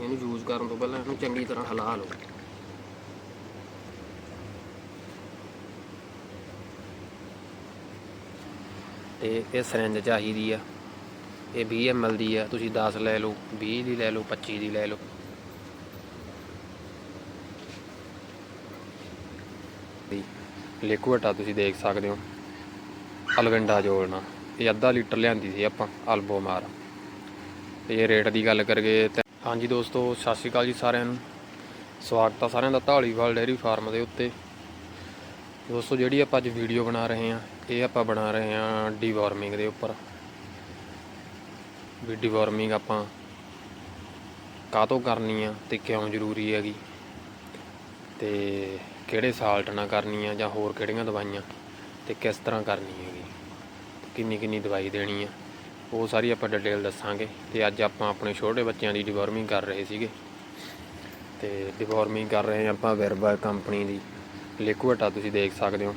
ਇਹਨੂੰ ਯੂਜ਼ ਕਰਨ ਤੋਂ ਪਹਿਲਾਂ ਇਹਨੂੰ ਚੰਗੀ ਤਰ੍ਹਾਂ ਹਿਲਾ ਲਓ। ਤੇ ਇਹ ਸਿਰੰਜ ਚਾਹੀਦੀ ਆ। ਇਹ 20 ml ਦੀ ਆ, ਤੁਸੀਂ 10 ਲੈ ਲਓ 20 ਦੀ ਲੈ ਲਓ 25 ਦੀ ਲੈ ਲਓ। ਲਿਕੁਇਡ ਆ, ਤੁਸੀਂ ਦੇਖ ਸਕਦੇ ਹੋ। ਅਲਵਿੰਡਾ ਜੋੜਨਾ। ਇਹ ਅੱਧਾ ਲੀਟਰ ਲਿਆਂਦੀ ਸੀ ਆਪਾਂ, ਅਲਬੋ ਮਾਰ। ਇਹ ਰੇਟ ਦੀ ਗੱਲ ਕਰੀਏ ਤੇ ਹਾਂਜੀ ਦੋਸਤੋ, ਸਤਿ ਸ਼੍ਰੀ ਅਕਾਲ ਜੀ ਸਾਰਿਆਂ ਨੂੰ। ਸਵਾਗਤ ਆ ਸਾਰਿਆਂ ਦਾ ਢਾਲੀਵਾਲ ਡੇਅਰੀ ਫਾਰਮ ਦੇ ਉੱਤੇ। ਦੋਸਤੋ, ਜਿਹੜੀ ਆਪਾਂ ਅੱਜ ਵੀਡੀਓ ਬਣਾ ਰਹੇ ਹਾਂ, ਇਹ ਆਪਾਂ ਬਣਾ ਰਹੇ ਹਾਂ ਡੀਵਾਰਮਿੰਗ ਦੇ ਉੱਪਰ। ਵੀ ਡੀਵਾਰਮਿੰਗ ਆਪਾਂ ਕਾਹਤੋਂ ਕਰਨੀ ਆ ਤੇ ਕਿਉਂ ਜ਼ਰੂਰੀ ਹੈਗੀ? ਤੇ ਕਿਹੜੇ ਸਾਲਟ ਨਾਲ ਕਰਨੀ ਆ ਜਾਂ ਹੋਰ ਕਿਹੜੀਆਂ ਦਵਾਈਆਂ ਤੇ ਕਿਸ ਤਰ੍ਹਾਂ ਕਰਨੀ ਹੈਗੀ? ਕਿੰਨੀ ਕਿੰਨੀ ਦਵਾਈ ਦੇਣੀ ਆ? ਉਹ ਸਾਰੀ ਆਪਾਂ ਡਿਟੇਲ ਦੱਸਾਂਗੇ ਤੇ ਅੱਜ ਆਪਾਂ ਆਪਣੇ ਛੋਟੇ ਬੱਚਿਆਂ ਦੀ ਡਿਵੋਰਮਿੰਗ ਕਰ ਰਹੇ ਸੀਗੇ। ਤੇ ਡਿਵੋਰਮਿੰਗ ਕਰ ਰਹੇ ਹਾਂ ਆਪਾਂ ਵੈਰਬਾ ਕੰਪਨੀ ਦੀ। ਲਿਕੁਇਡ ਆ, ਤੁਸੀਂ ਦੇਖ ਸਕਦੇ ਹੋ।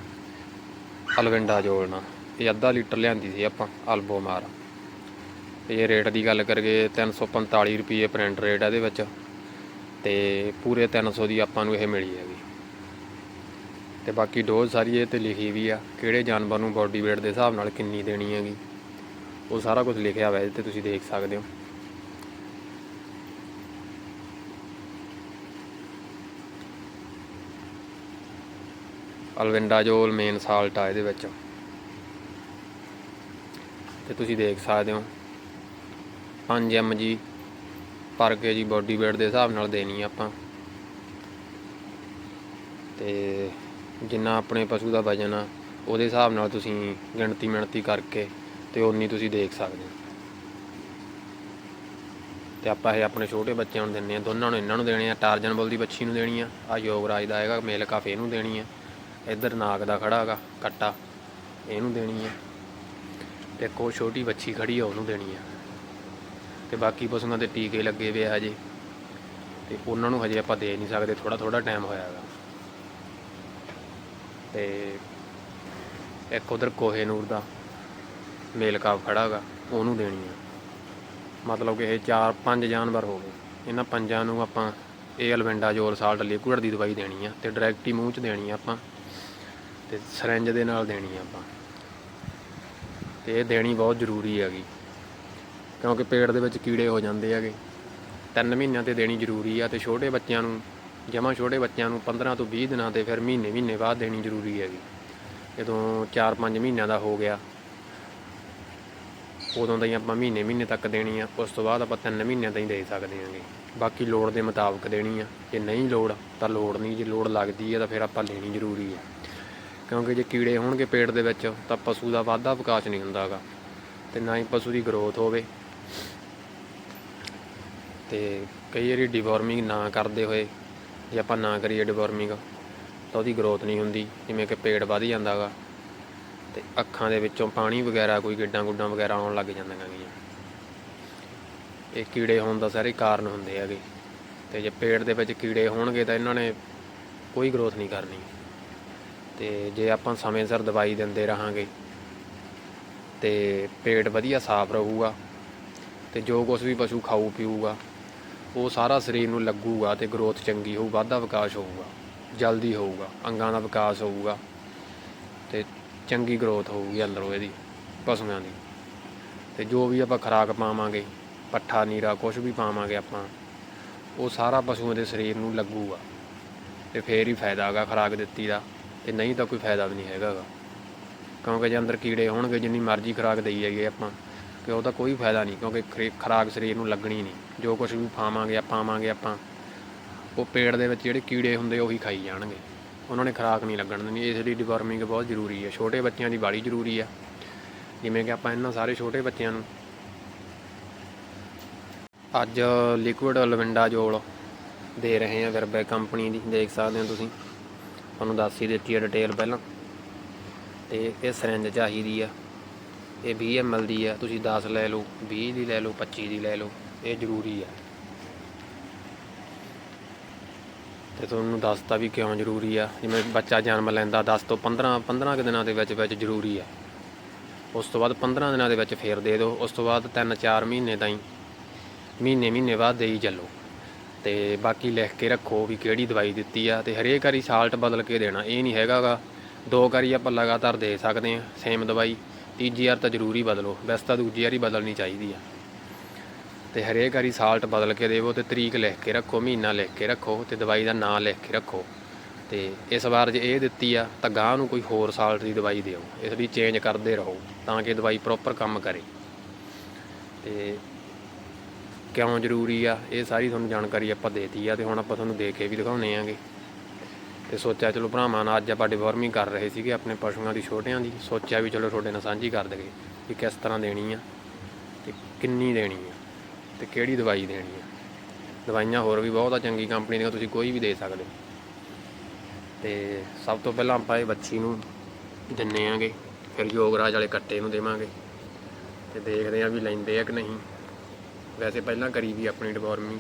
ਅਲਵਿੰਡਾ ਜੋੜਨਾ। ਇਹ ਅੱਧਾ ਲੀਟਰ ਲਿਆਂਦੀ ਸੀ ਆਪਾਂ ਅਲਬੋ ਮਾਰ ਇਹ ਰੇਟ ਦੀ ਗੱਲ ਕਰੀਏ 345 ਰੁਪਏ ਪ੍ਰਿੰਟ ਰੇਟ ਇਹਦੇ ਵਿੱਚ। ਤੇ ਪੂਰੇ 300 ਦੀ ਆਪਾਂ ਨੂੰ ਇਹ ਮਿਲੀ ਹੈਗੀ। ਤੇ ਬਾਕੀ ਡੋਜ਼ ਸਾਰੀ ਇਹ ਤੇ ਲਿਖੀ ਵੀ ਆ, ਕਿਹੜੇ ਜਾਨਵਰ ਨੂੰ ਬਾਡੀ weight ਦੇ ਹਿਸਾਬ ਨਾਲ ਕਿੰਨੀ ਦੇਣੀ ਹੈਗੀ। ਉਹ ਸਾਰਾ ਕੁਝ ਲਿਖਿਆ ਹੋਇਆ ਇਹਦੇ ਤੇ ਤੁਸੀਂ ਦੇਖ ਸਕਦੇ ਹੋ। ਅਲਵਿੰਡਾਜੋਲ ਮੇਨ ਸਾਲਟ ਆ ਇਹਦੇ ਵਿੱਚ। ਤੇ ਤੁਸੀਂ ਦੇਖ ਸਕਦੇ ਹੋ। 5 mg ਪਰ ਕੇਜੀ ਬਾਡੀ weight ਦੇ ਹਿਸਾਬ ਨਾਲ ਦੇਣੀ ਆਪਾਂ। ਤੇ ਜਿੰਨਾ ਆਪਣੇ ਪਸ਼ੂ ਦਾ ਵਜਨ ਆ, ਉਹਦੇ ਹਿਸਾਬ ਨਾਲ ਤੁਸੀਂ ਗਿਣਤੀ ਮਿਣਤੀ ਕਰਕੇ ਤੇ ਉਨੀ ਤੁਸੀਂ ਦੇਖ ਸਕਦੇ ਹੋ। ਤੇ ਆਪਾਂ ਇਹ ਆਪਣੇ ਛੋਟੇ ਬੱਚਿਆਂ ਨੂੰ ਦਿੰਨੇ ਆ ਦੋਨਾਂ ਨੂੰ ਇਹਨਾਂ ਨੂੰ ਦੇਣੇ ਆ। ਟਾਰਜਨ ਬੁੱਲ ਦੀ ਬੱਚੀ ਨੂੰ ਦੇਣੀ ਆ। ਆ ਯੋਗਰਾਜ ਦਾ ਹੈਗਾ ਮੇਲ ਕਾਫ ਇਹਨੂੰ ਦੇਣੀ ਆ। ਇੱਧਰ ਨਾਗ ਦਾ ਖੜਾ ਹੈਗਾ, ਕੱਟਾ, ਇਹਨੂੰ ਦੇਣੀ ਆ। ਤੇ ਕੋ ਛੋਟੀ ਬੱਚੀ ਖੜੀ ਆ, ਉਹਨੂੰ ਦੇਣੀ ਆ। ਤੇ ਬਾਕੀ ਪਸ਼ੂਆਂ ਦੇ ਟੀਕੇ ਲੱਗੇ ਵੇ ਆ ਹਜੇ। ਤੇ ਉਹਨਾਂ ਨੂੰ ਹਜੇ ਆਪਾਂ ਦੇ ਨਹੀਂ ਸਕਦੇ ਥੋੜਾ ਥੋੜਾ ਟਾਈਮ ਹੋਇਆ ਹੈਗਾ। ਤੇ ਇੱਕ ਉਧਰ ਕੋਹੇ ਨੂਰ ਦਾ। ਮੇਲ ਕਾਫ ਖੜਾ ਹੈਗਾ, ਉਹਨੂੰ ਦੇਣੀ ਆ। ਮਤਲਬ ਕਿ ਇਹ ਚਾਰ ਪੰਜ ਜਾਨਵਰ ਹੋ ਗਏ। ਇਹਨਾਂ ਪੰਜਾਂ ਨੂੰ ਆਪਾਂ ਇਹ ਅਲਵੈਂਡਾ, ਜੋਲ ਸਾਲਟ ਲਿਕੁਇਡ ਦੀ ਦਵਾਈ ਦੇਣੀ ਆ ਤੇ ਡਾਇਰੈਕਟ ਹੀ ਮੂੰਹ 'ਚ ਦੇਣੀ ਆ ਆਪਾਂ ਤੇ ਸਿਰੰਜ ਦੇ ਨਾਲ ਦੇਣੀ ਆ ਆਪਾਂ। ਤੇ ਇਹ ਦੇਣੀ ਬਹੁਤ ਜ਼ਰੂਰੀ ਹੈਗੀ, ਕਿਉਂਕਿ ਪੇਟ ਦੇ ਵਿੱਚ ਕੀੜੇ ਹੋ ਜਾਂਦੇ ਹੈਗੇ। ਤਿੰਨ ਮਹੀਨਿਆਂ ਤੇ ਦੇਣੀ ਜ਼ਰੂਰੀ ਆ ਤੇ ਛੋਟੇ ਬੱਚਿਆਂ ਨੂੰ, ਜਮਾਂ ਛੋਟੇ ਬੱਚਿਆਂ ਨੂੰ 15 ਤੋਂ 20 ਦਿਨਾਂ ਤੇ ਫਿਰ ਮਹੀਨੇ ਮਹੀਨੇ ਬਾਅਦ ਦੇਣੀ ਜ਼ਰੂਰੀ ਹੈਗੀ। ਜਦੋਂ 4-5 ਮਹੀਨਿਆਂ ਦਾ ਹੋ ਗਿਆ ਉਦੋਂ ਦਾ ਆਪਾਂ ਮਹੀਨੇ ਮਹੀਨੇ ਤੱਕ ਦੇਣੀ ਆ, ਉਸ ਤੋਂ ਬਾਅਦ ਆਪਾਂ 3 ਮਹੀਨਿਆਂ ਤਾਂ ਹੀ ਦੇ ਸਕਦੇ ਹਾਂਗੇ ਬਾਕੀ ਲੋੜ ਦੇ ਮੁਤਾਬਕ ਦੇਣੀ ਆ। ਜੇ ਨਹੀਂ ਲੋੜ, ਤਾਂ ਲੋੜ ਨਹੀਂ, ਜੇ ਲੋੜ ਲੱਗਦੀ ਹੈ ਤਾਂ ਫਿਰ ਆਪਾਂ ਲੈਣੀ ਜ਼ਰੂਰੀ ਹੈ ਕਿਉਂਕਿ ਜੇ ਕੀੜੇ ਹੋਣਗੇ ਪੇਟ ਦੇ ਵਿੱਚ, ਤਾਂ ਪਸ਼ੂ ਦਾ ਵਾਧਾ ਵਿਕਾਸ ਨਹੀਂ ਹੁੰਦਾਗਾ ਤੇ ਨਾ ਹੀ ਪਸ਼ੂ ਦੀ ਗਰੋਥ ਹੋਵੇ। ਤੇ ਕਈ ਵਾਰੀ ਡਿਵੋਰਮਿੰਗ ਨਾ ਕਰਦੇ ਹੋਏ, ਜੇ ਆਪਾਂ ਨਾ ਕਰੀਏ ਡਿਵੋਰਮਿੰਗ ਤਾਂ ਉਹਦੀ ਗਰੋਥ ਨਹੀਂ ਹੁੰਦੀ। ਜਿਵੇਂ ਕਿ ਪੇਟ ਵਧ ਜਾਂਦਾਗਾ ਤੇ ਅੱਖਾਂ ਦੇ ਵਿੱਚੋਂ ਪਾਣੀ ਵਗੈਰਾ, ਕੋਈ ਗਿੱਡਾਂ ਗੁੱਡਾਂ ਵਗੈਰਾ ਆਉਣ ਲੱਗ ਜਾਂਦੀਆਂ ਗੀਆਂ। ਇਹ ਕੀੜੇ ਹੋਣ ਦਾ ਸਾਰੇ ਕਾਰਨ ਹੁੰਦੇ ਹੈਗੇ। ਤੇ ਜੇ ਪੇਟ ਦੇ ਵਿੱਚ ਕੀੜੇ ਹੋਣਗੇ ਤਾਂ ਇਹਨਾਂ ਨੇ ਕੋਈ ਗਰੋਥ ਨਹੀਂ ਕਰਨੀ। ਤੇ ਜੇ ਆਪਾਂ ਸਮੇਂ ਸਿਰ ਦਵਾਈ ਦਿੰਦੇ ਰਹਾਂਗੇ, ਤੇ ਪੇਟ ਵਧੀਆ ਸਾਫ਼ ਰਹੂਗਾ, ਤੇ ਜੋ ਕੁਝ ਵੀ ਪਸ਼ੂ ਖਾਊ ਪੀਊਗਾ, ਉਹ ਸਾਰਾ ਸਰੀਰ ਨੂੰ ਲੱਗੂਗਾ ਤੇ ਗਰੋਥ ਚੰਗੀ ਹੋਊ, ਵਾਧਾ ਵਿਕਾਸ ਹੋਊਗਾ, ਜਲਦੀ ਹੋਊਗਾ, ਅੰਗਾਂ ਦਾ ਵਿਕਾਸ ਹੋਊਗਾ। ਤੇ ਚੰਗੀ ਗਰੋਥ ਹੋਊਗੀ ਅੰਦਰੋਂ ਇਹਦੀ, ਪਸ਼ੂਆਂ ਦੀ। ਤੇ ਜੋ ਵੀ ਆਪਾਂ ਖੁਰਾਕ ਪਾਵਾਂਗੇ, ਪੱਠਾ, ਨੀਰਾ ਕੁਝ ਵੀ ਪਾਵਾਂਗੇ ਆਪਾਂ, ਉਹ ਸਾਰਾ ਪਸ਼ੂਆਂ ਦੇ ਸਰੀਰ ਨੂੰ ਲੱਗੂਗਾ। ਤੇ ਫੇਰ ਹੀ ਫਾਇਦਾ ਹੈਗਾ ਖੁਰਾਕ ਦਿੱਤੀ ਦਾ, ਤੇ ਨਹੀਂ ਤਾਂ ਕੋਈ ਫਾਇਦਾ ਵੀ ਨਹੀਂ ਹੈਗਾ ਗਾ। ਕਿਉਂਕਿ ਜੇ ਅੰਦਰ ਕੀੜੇ ਹੋਣਗੇ, ਜਿੰਨੀ ਮਰਜ਼ੀ ਖੁਰਾਕ ਦੇਈ ਜਾਈਏ ਆਪਾਂ ਕਿ ਉਹਦਾ ਕੋਈ ਫਾਇਦਾ ਨਹੀਂ, ਕਿਉਂਕਿ ਖਰੇ- ਖੁਰਾਕ ਸਰੀਰ ਨੂੰ ਲੱਗਣੀ ਨਹੀਂ। ਜੋ ਕੁਝ ਵੀ ਪਾਵਾਂਗੇ ਆਪਾਂ ਪਾਵਾਂਗੇ ਆਪਾਂ, ਉਹ ਪੇਟ ਦੇ ਵਿੱਚ ਜਿਹੜੇ ਕੀੜੇ ਹੁੰਦੇ, ਉਹੀ ਖਾਈ ਜਾਣਗੇ। ਉਹਨਾਂ ਨੇ ਖੁਰਾਕ ਨਹੀਂ ਲੱਗਣ ਦੇਣੀ ਇਸ ਲਈ ਡਿਵਰਮਿੰਗ ਬਹੁਤ ਜ਼ਰੂਰੀ ਹੈ। ਛੋਟੇ ਬੱਚਿਆਂ ਦੀ ਬਾੜੀ ਜ਼ਰੂਰੀ ਹੈ। ਜਿਵੇਂ ਕਿ ਆਪਾਂ ਇਹਨਾਂ ਸਾਰੇ ਛੋਟੇ ਬੱਚਿਆਂ ਨੂੰ ਅੱਜ ਲਿਕੁਇਡ ਲਵਿੰਡਾ ਜੋਲ ਦੇ ਰਹੇ ਹਾਂ ਵਰਬੈ ਕੰਪਨੀ ਦੀ ਦੇਖ ਸਕਦੇ ਹੋ ਤੁਸੀਂ। ਤੁਹਾਨੂੰ ਦੱਸ ਹੀ ਦਿੱਤੀ ਹੈ ਡਿਟੇਲ ਪਹਿਲਾਂ। ਤੇ ਇਹ ਸਿਰੰਜ ਚਾਹੀਦੀ ਆ ਇਹ 20 ml ਦੀ ਆ ਤੁਸੀਂ 10 ਲੈ ਲਓ 20 ਦੀ ਲੈ ਲਓ 25 ਦੀ ਲੈ ਲਓ। ਇਹ ਜ਼ਰੂਰੀ ਆ ਤੇ ਤੁਹਾਨੂੰ ਦੱਸਤਾ ਵੀ ਕਿਉਂ ਜ਼ਰੂਰੀ ਆ? ਜਿਵੇਂ ਬੱਚਾ ਜਨਮ ਲੈਂਦਾ 10 ਤੋਂ 15 15 ਕੁ ਦਿਨਾਂ ਦੇ ਵਿੱਚ ਵਿੱਚ ਜ਼ਰੂਰੀ ਆ। ਉਸ ਤੋਂ ਬਾਅਦ 15 ਦਿਨਾਂ ਦੇ ਵਿੱਚ ਫੇਰ ਦੇ ਦਿਓ। ਉਸ ਤੋਂ ਬਾਅਦ 3-4 ਮਹੀਨੇ ਤਾਈਂ ਮਹੀਨੇ ਮਹੀਨੇ ਬਾਅਦ ਦੇਈ ਚੱਲੋ। ਤੇ ਬਾਕੀ ਲਿਖ ਕੇ ਰੱਖੋ ਵੀ ਕਿਹੜੀ ਦਵਾਈ ਦਿੱਤੀ ਆ। ਤੇ ਹਰੇਕ ਵਾਰੀ ਸਾਲਟ ਬਦਲ ਕੇ ਦੇਣਾ। ਇਹ ਨਹੀਂ ਹੈਗਾਗਾ ਦੋ ਵਾਰੀ ਆਪਾਂ ਲਗਾਤਾਰ ਦੇ ਸਕਦੇ ਆ ਸੇਮ ਦਵਾਈ। ਤੀਜੀ ਵਾਰ ਤਾਂ ਜ਼ਰੂਰੀ ਬਦਲੋ। ਵੈਸੇ ਤਾਂ ਦੂਜੀ ਵਾਰੀ ਬਦਲਣੀ ਚਾਹੀਦੀ ਆ। ਤੇ ਹਰੇਕ ਵਾਰੀ ਸਾਲਟ ਬਦਲ ਕੇ ਦੇਵੋ ਤੇ ਤਰੀਕ ਲਿਖ ਕੇ ਰੱਖੋ, ਮਹੀਨਾ ਲਿਖ ਕੇ ਰੱਖੋ ਤੇ ਦਵਾਈ ਦਾ ਨਾਂ ਲਿਖ ਕੇ ਰੱਖੋ। ਤੇ ਇਸ ਵਾਰ ਜੇ ਇਹ ਦਿੱਤੀ ਆ ਤਾਂ ਗਾਂ ਨੂੰ ਕੋਈ ਹੋਰ ਸਾਲਟ ਦੀ ਦਵਾਈ ਦਿਓ, ਇਸ ਲਈ ਚੇਂਜ ਕਰਦੇ ਰਹੋ ਤਾਂ ਕਿ ਦਵਾਈ ਪ੍ਰੋਪਰ ਕੰਮ ਕਰੇ। ਤੇ ਕਿਉਂ ਜ਼ਰੂਰੀ ਆ? ਇਹ ਸਾਰੀ ਤੁਹਾਨੂੰ ਜਾਣਕਾਰੀ ਆਪਾਂ ਦੇਤੀ ਆ ਤੇ ਹੁਣ ਆਪਾਂ ਤੁਹਾਨੂੰ ਦੇ ਕੇ ਵੀ ਦਿਖਾਉਣੇ ਆਂਗੇ। ਤੇ ਸੋਚਿਆ ਚਲੋ ਭਰਾਵਾਂ ਨਾਲ ਅੱਜ ਆਪਾਂ ਡਿਵਰਮਿੰਗ ਕਰ ਰਹੇ ਸੀਗੇ ਆਪਣੇ ਪਸ਼ੂਆਂ ਦੀ, ਛੋਟਿਆਂ ਦੀ। ਸੋਚਿਆ ਵੀ ਚਲੋ ਤੁਹਾਡੇ ਨਾਲ ਸਾਂਝੀ ਕਰ ਦਈਏ ਵੀ ਕਿਸ ਤਰ੍ਹਾਂ ਦੇਣੀ ਆ ਤੇ ਕਿੰਨੀ ਦੇਣੀ ਆ। ਤੇ ਕਿਹੜੀ ਦਵਾਈ ਦੇਣੀ ਆ ਦਵਾਈਆਂ ਹੋਰ ਵੀ ਬਹੁਤ ਆ, ਚੰਗੀ ਕੰਪਨੀ ਦੀਆਂ, ਤੁਸੀਂ ਕੋਈ ਵੀ ਦੇ ਸਕਦੇ ਹੋ। ਤੇ ਸਭ ਤੋਂ ਪਹਿਲਾਂ ਆਪਾਂ ਇਹ ਬੱਚੀ ਨੂੰ ਦਿੰਨੇ ਆਂਗੇ, ਫਿਰ ਯੋਗਰਾਜ ਵਾਲੇ ਕੱਟੇ ਨੂੰ ਦੇਵਾਂਗੇ। ਤੇ ਦੇਖਦੇ ਆਂ ਵੀ ਲੈਂਦੇ ਆ ਕਿ ਨਹੀਂ। ਵੈਸੇ ਪਹਿਲਾਂ ਕਰੀ ਵੀ ਆਪਣੀ ਡਿਵਰਮਿੰਗ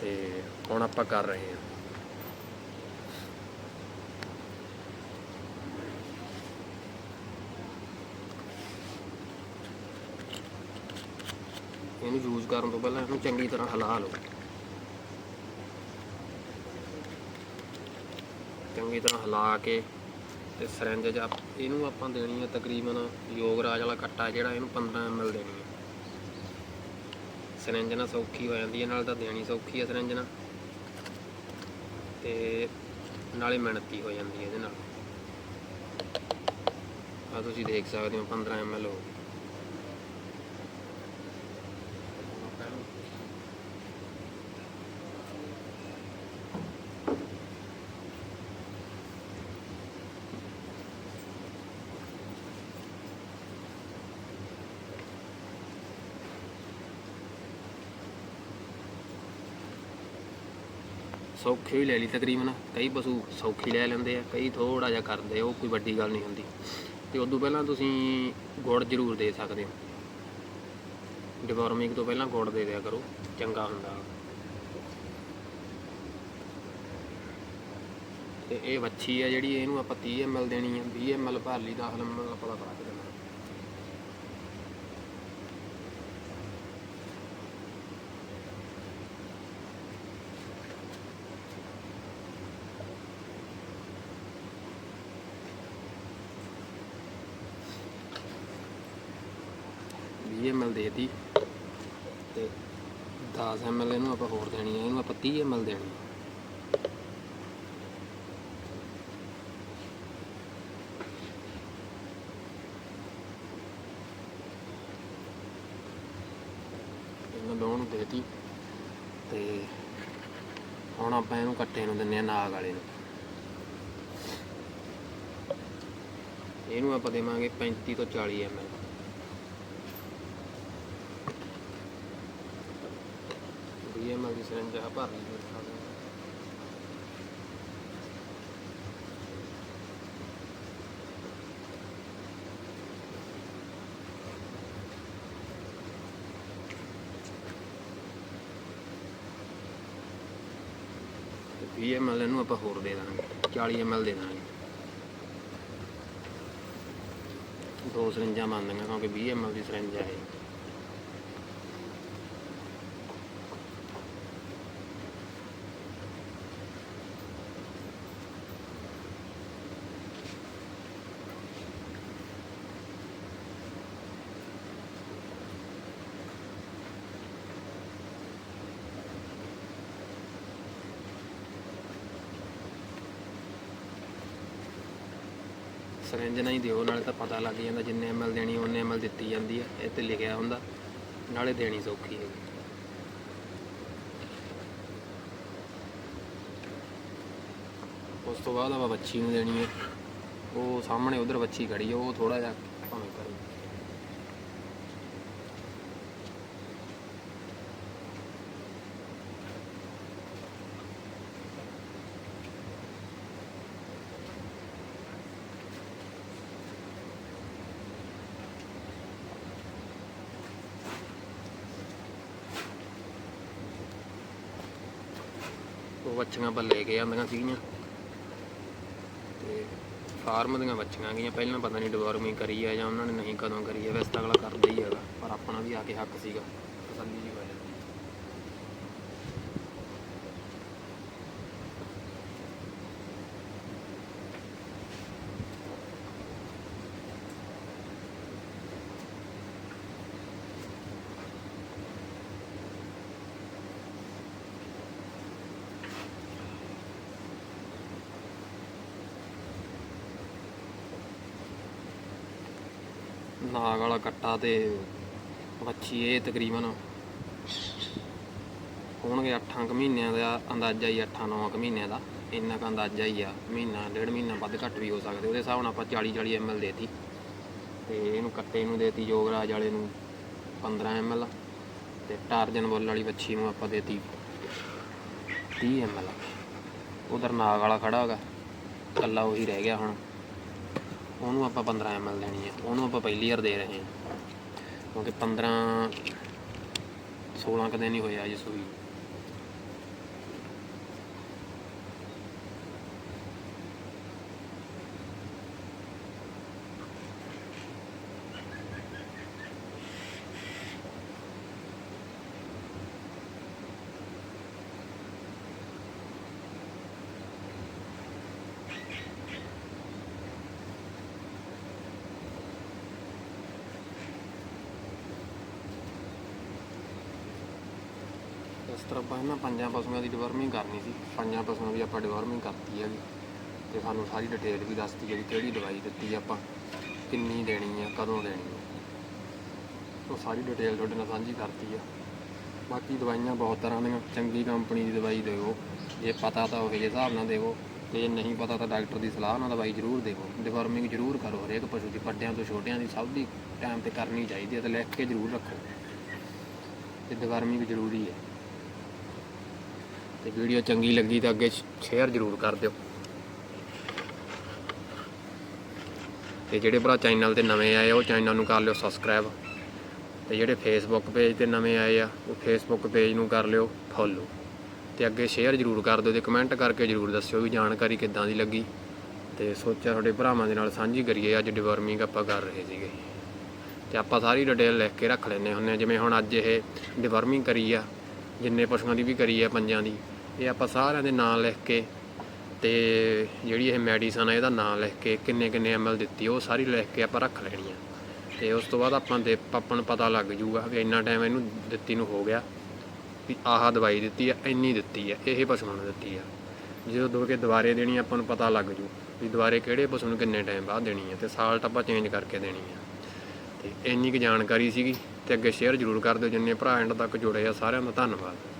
ਤੇ ਹੁਣ ਆਪਾਂ ਕਰ ਰਹੇ ਹਾਂ ਇਹਨੂੰ ਯੂਜ਼ ਕਰਨ ਤੋਂ ਪਹਿਲਾਂ ਇਹਨੂੰ ਚੰਗੀ ਤਰ੍ਹਾਂ ਹਿਲਾ ਲਓ। ਚੰਗੀ ਤਰ੍ਹਾਂ ਹਿਲਾ ਕੇ ਤੇ ਸਿਰੰਜ 'ਚ ਇਹਨੂੰ ਆਪਾਂ ਦੇਣੀ ਹੈ ਤਕਰੀਬਨ ਯੋਗਰਾਜ ਵਾਲਾ ਕੱਟਾ ਜਿਹੜਾ ਇਹਨੂੰ 15 ml ਦੇਣੀ ਹੈ ਸਿਰੰਜ ਨਾਲ ਸੌਖੀ ਹੋ ਜਾਂਦੀ ਹੈ ਨਾਲ ਤਾਂ ਦੇਣੀ ਸੌਖੀ ਹੈ ਸਿਰੰਜ ਨਾਲ। ਤੇ ਨਾਲੇ ਮਿਹਨਤੀ ਹੋ ਜਾਂਦੀ ਹੈ ਇਹਦੇ ਨਾਲ। ਆ ਤੁਸੀਂ ਦੇਖ ਸਕਦੇ ਹੋ 15 ml ਹੋ ਸੌਖੀ ਹੀ ਲੈ ਲਈ ਤਕਰੀਬਨ। ਕਈ ਪਸ਼ੂ ਸੌਖੀ ਲੈ ਲੈਂਦੇ ਆ, ਕਈ ਥੋੜਾ ਜਿਹਾ ਕਰਦੇ ਉਹ ਕੋਈ ਵੱਡੀ ਗੱਲ ਨਹੀਂ ਹੁੰਦੀ। ਤੇ ਉਦੋਂ ਪਹਿਲਾਂ ਤੁਸੀਂ ਗੁੜ ਜ਼ਰੂਰ ਦੇ ਸਕਦੇ ਹੋ। ਡਿਵੋਰਮਿੰਗ ਤੋਂ ਪਹਿਲਾਂ ਗੁੜ ਦੇ ਦਿਆ ਕਰੋ, ਚੰਗਾ ਹੁੰਦਾ। ਤੇ ਇਹ ਵੱਛੀ ਆ ਜਿਹੜੀ, ਇਹਨੂੰ ਆਪਾਂ 30 ml ਦੇਣੀ ਆ 20 ml ਭਰ ਲਈ 10 ml ਪਤਾ ਕਰਾ ਕੇ ਦੇਣਾ ਵੀਹ ml ਦੇਤੀ ਤੇ 10 ml ਇਹਨੂੰ ਆਪਾਂ ਹੋਰ ਦੇਣੀ ਹੈ ਇਹਨੂੰ ਆਪਾਂ 30 ml ਦੇਣੀ ਹੈ ਇਹਨਾਂ ਦੋਵਾਂ ਨੂੰ ਦੇਤੀ ਤੇ ਹੁਣ ਆਪਾਂ ਇਹਨੂੰ ਕੱਟੇ ਨੂੰ ਦਿੰਨੇ ਆ ਨਾਗ ਵਾਲੇ ਨੂੰ। ਇਹਨੂੰ ਆਪਾਂ ਦੇਵਾਂਗੇ 35 ਤੋਂ 40 ml ਵੀਹ ml ਦੀ ਸਿਰੰਜ ਭਰ ਲਈ ਮੇਰੇ ਖਿਆਲ ਤੇ 20 ml ਇਹਨੂੰ ਆਪਾਂ ਹੋਰ ਦੇ ਦਾਂਗੇ 40 ml ਦੇ ਦਾਂਗੇ। ਦੋ ਸਿਰੰਜਾਂ ਮੰਨਦੀਆਂ ਕਿਉਂਕਿ 20 ml ਦੀ ਸਿਰੰਜ ਆ ਸਿਰੰਜ ਨਾਲ ਹੀ ਦਿਓ, ਨਾਲੇ ਤਾਂ ਪਤਾ ਲੱਗ ਜਾਂਦਾ ਜਿੰਨੇ ਐਮਐਲ ਦੇਣੀ ਉਹਨੇ ਐਮਐਲ ਦਿੱਤੀ ਜਾਂਦੀ ਹੈ ਇਹ ਤੇ ਲਿਖਿਆ ਹੁੰਦਾ। ਨਾਲੇ ਦੇਣੀ ਸੌਖੀ ਹੈ। ਉਸ ਤੋਂ ਬਾਅਦ ਆਪਾਂ ਬੱਚੀ ਨੂੰ ਦੇਣੀ ਹੈ। ਉਹ ਸਾਹਮਣੇ ਉਧਰ ਬੱਚੀ ਖੜੀ ਹੈ ਉਹ ਥੋੜਾ ਜਿਹਾ ਭਾਵੇਂ ਕਰੇ। ਉਹ ਬੱਚੀਆਂ ਆਪਾਂ ਲੈ ਕੇ ਆਂਦੀਆਂ ਸੀਗੀਆਂ। ਤੇ ਫਾਰਮ ਦੀਆਂ ਬੱਚੀਆਂ ਗਈਆਂ। ਪਹਿਲਾਂ ਪਤਾ ਨਹੀਂ ਡਿਵਰਮਿੰਗ ਕਰੀ ਆ ਜਾਂ ਉਹਨਾਂ ਨੇ ਨਹੀਂ ਕਦੋਂ ਕਰੀ ਆ, ਵੈਸੇ ਤਾਂ ਅਗਲਾ ਕਰਦਾ ਹੀ ਹੈਗਾ, ਪਰ ਆਪਣਾ ਵੀ ਆ ਕੇ ਹੱਕ ਸੀਗਾ। ਤਸੱਲੀ ਨਾਗ ਵਾਲਾ ਕੱਟਾ ਤੇ ਮੱਛੀ ਇਹ ਤਕਰੀਬਨ ਹੋਣਗੇ 8 ਕੁ ਮਹੀਨਿਆਂ ਦਾ, ਅੰਦਾਜ਼ਾ ਹੀ 8-9 ਕੁ ਮਹੀਨਿਆਂ ਦਾ। ਇੰਨਾ ਕੁ ਅੰਦਾਜ਼ਾ ਹੀ ਆ, ਮਹੀਨਾ, ਡੇਢ ਮਹੀਨਾ ਵੱਧ ਘੱਟ ਵੀ ਹੋ ਸਕਦੇ। ਉਹਦੇ ਹਿਸਾਬ ਨਾਲ ਆਪਾਂ 40-40 ml ਦੇਤੀ। ਤੇ ਇਹਨੂੰ ਕੱਟੇ ਨੂੰ ਦੇਤੀ ਯੋਗਰਾਜ ਵਾਲੇ ਨੂੰ 15 ml ਤੇ ਟਾਰਜਨ ਬੁੱਲ ਵਾਲੀ ਵੱਛੀ ਨੂੰ ਆਪਾਂ ਦੇਤੀ 30 ml ਉਧਰ ਨਾਗ ਵਾਲਾ ਖੜਾ ਹੈਗਾ। ਕੱਲਾ ਉਹੀ ਰਹਿ ਗਿਆ ਹੁਣ। ਉਹਨੂੰ ਆਪਾਂ 15 ml ਦੇਣੀ ਹੈ। ਉਹਨੂੰ ਆਪਾਂ ਪਹਿਲੀ ਵਾਰ ਦੇ ਰਹੇ ਹਾਂ। ਕਿਉਂਕਿ 15 16 ਕਦੇ ਨਹੀਂ ਹੋਇਆ ਜੀ ਸੂਈ। ਇਸ ਤਰ੍ਹਾਂ ਆਪਾਂ ਇਹਨਾਂ ਪੰਜਾਂ ਪਸ਼ੂਆਂ ਦੀ ਡਿਵਰਮਿੰਗ ਕਰਨੀ ਸੀ। ਪੰਜਾਂ ਪਸ਼ੂਆਂ ਦੀ ਆਪਾਂ ਡਿਵਰਮਿੰਗ ਕਰਤੀ ਹੈਗੀ ਤੇ ਸਾਨੂੰ ਸਾਰੀ ਡਿਟੇਲ ਵੀ ਦੱਸਤੀ ਹੈ ਵੀ ਕਿਹੜੀ ਦਵਾਈ ਦਿੱਤੀ ਆਪਾਂ, ਕਿੰਨੀ ਦੇਣੀ ਹੈ ਕਦੋਂ ਦੇਣੀ ਹੈ ਉਹ ਸਾਰੀ ਡਿਟੇਲ ਤੁਹਾਡੇ ਨਾਲ ਸਾਂਝੀ ਕਰਤੀ ਆ। ਬਾਕੀ ਦਵਾਈਆਂ ਬਹੁਤ ਤਰ੍ਹਾਂ ਦੀਆਂ, ਚੰਗੀ ਕੰਪਨੀ ਦੀ ਦਵਾਈ ਦਿਓ ਜੇ ਪਤਾ ਤਾਂ ਉਹ ਹਿਸਾਬ ਨਾਲ ਦੇਵੋ। ਤੇ ਜੇ ਨਹੀਂ ਪਤਾ ਤਾਂ ਡਾਕਟਰ ਦੀ ਸਲਾਹ ਨਾਲ ਦਵਾਈ ਜ਼ਰੂਰ ਦੇਵੋ। ਡਿਵਰਮਿੰਗ ਜ਼ਰੂਰ ਕਰੋ ਹਰੇਕ ਪਸ਼ੂ ਦੀ, ਵੱਡਿਆਂ ਤੋਂ ਛੋਟਿਆਂ ਦੀ ਸਭ ਦੀ। ਟਾਈਮ ਤੇ ਕਰਨੀ ਚਾਹੀਦੀ ਹੈ ਤੇ ਲਿਖ ਕੇ ਜ਼ਰੂਰ ਰੱਖੋ। ਤੇ ਡਿਵਰਮਿੰਗ ਜ਼ਰੂਰੀ ਹੈ ਤੇ ਵੀਡੀਓ ਚੰਗੀ ਲੱਗੀ ਤਾਂ ਅੱਗੇ ਸ਼ੇਅਰ ਜ਼ਰੂਰ ਕਰ ਦਿਓ। ਤੇ ਜਿਹੜੇ ਭਰਾ ਚੈਨਲ ਤੇ ਨਵੇਂ ਆਏ ਆ, ਉਹ ਚੈਨਲ ਨੂੰ ਕਰ ਲਿਓ ਸਬਸਕ੍ਰਾਈਬ ਤੇ ਜਿਹੜੇ ਫੇਸਬੁੱਕ ਪੇਜ ਤੇ ਨਵੇਂ ਆਏ ਆ ਉਹ ਫੇਸਬੁੱਕ ਪੇਜ ਨੂੰ ਕਰ ਲਿਓ ਫੋਲੋ ਤੇ ਅੱਗੇ ਸ਼ੇਅਰ ਜ਼ਰੂਰ ਕਰ ਦਿਓ ਤੇ ਕਮੈਂਟ ਕਰਕੇ ਜ਼ਰੂਰ ਦੱਸਿਓ ਵੀ ਜਾਣਕਾਰੀ ਕਿੱਦਾਂ ਦੀ ਲੱਗੀ। ਤੇ ਸੋਚਿਆ ਤੁਹਾਡੇ ਭਰਾਵਾਂ ਦੇ ਨਾਲ ਸਾਂਝੀ ਕਰੀਏ ਅੱਜ ਡਿਵਰਮਿੰਗ ਆਪਾਂ ਕਰ ਰਹੇ ਸੀਗੇ। ਤੇ ਆਪਾਂ ਸਾਰੀ ਡਿਟੇਲ ਲਿਖ ਕੇ ਰੱਖ ਲੈਨੇ ਹੁੰਨੇ ਆ ਜਿਵੇਂ ਹੁਣ ਅੱਜ ਇਹ ਡਿਵਰਮਿੰਗ ਕਰੀ ਆ ਜਿੰਨੇ ਪਸ਼ੂਆਂ ਦੀ ਵੀ ਕਰੀ ਆ ਪੰਜਾਂ ਦੀ। ਇਹ ਆਪਾਂ ਸਾਰਿਆਂ ਦੇ ਨਾਂ ਲਿਖ ਕੇ ਤੇ ਜਿਹੜੀ ਇਹ ਮੈਡੀਸਨ ਆ, ਇਹਦਾ ਨਾਂ ਲਿਖ ਕੇ ਕਿੰਨੇ ਕਿੰਨੇ ਐਮਐਲ ਦਿੱਤੀ, ਉਹ ਸਾਰੀ ਲਿਖ ਕੇ ਆਪਾਂ ਰੱਖ ਲੈਣੀ ਆ। ਤੇ ਉਸ ਤੋਂ ਬਾਅਦ ਆਪਾਂ ਦੇ ਆਪਾਂ ਨੂੰ ਪਤਾ ਲੱਗ ਜੂਗਾ ਵੀ ਇੰਨਾ ਟਾਈਮ ਇਹਨੂੰ ਦਿੱਤੀ ਨੂੰ ਹੋ ਗਿਆ ਵੀ ਆਹ ਦਵਾਈ ਦਿੱਤੀ ਆ, ਇੰਨੀ ਦਿੱਤੀ ਆ, ਇਹ ਪਸ਼ੂਆਂ ਨੂੰ ਦਿੱਤੀ ਆ। ਜਦੋਂ ਦੋ ਕੇ ਦੁਬਾਰੇ ਦੇਣੀ ਆਪਾਂ ਨੂੰ ਪਤਾ ਲੱਗ ਜੂ ਵੀ ਦੁਬਾਰੇ ਕਿਹੜੇ ਪਸ਼ੂ ਨੂੰ ਕਿੰਨੇ ਟਾਈਮ ਬਾਅਦ ਦੇਣੀ ਆ, ਤੇ ਸਾਲਟ ਆਪਾਂ ਚੇਂਜ ਕਰਕੇ ਦੇਣੀ ਆ। ਤੇ ਇੰਨੀ ਕੁ ਜਾਣਕਾਰੀ ਸੀਗੀ, ਤੇ ਅੱਗੇ ਸ਼ੇਅਰ ਜ਼ਰੂਰ ਕਰ ਦਿਓ, ਜਿੰਨੇ ਭਰਾ ਐਂਡ ਤੱਕ ਜੁੜੇ ਆ, ਸਾਰਿਆਂ ਦਾ ਧੰਨਵਾਦ।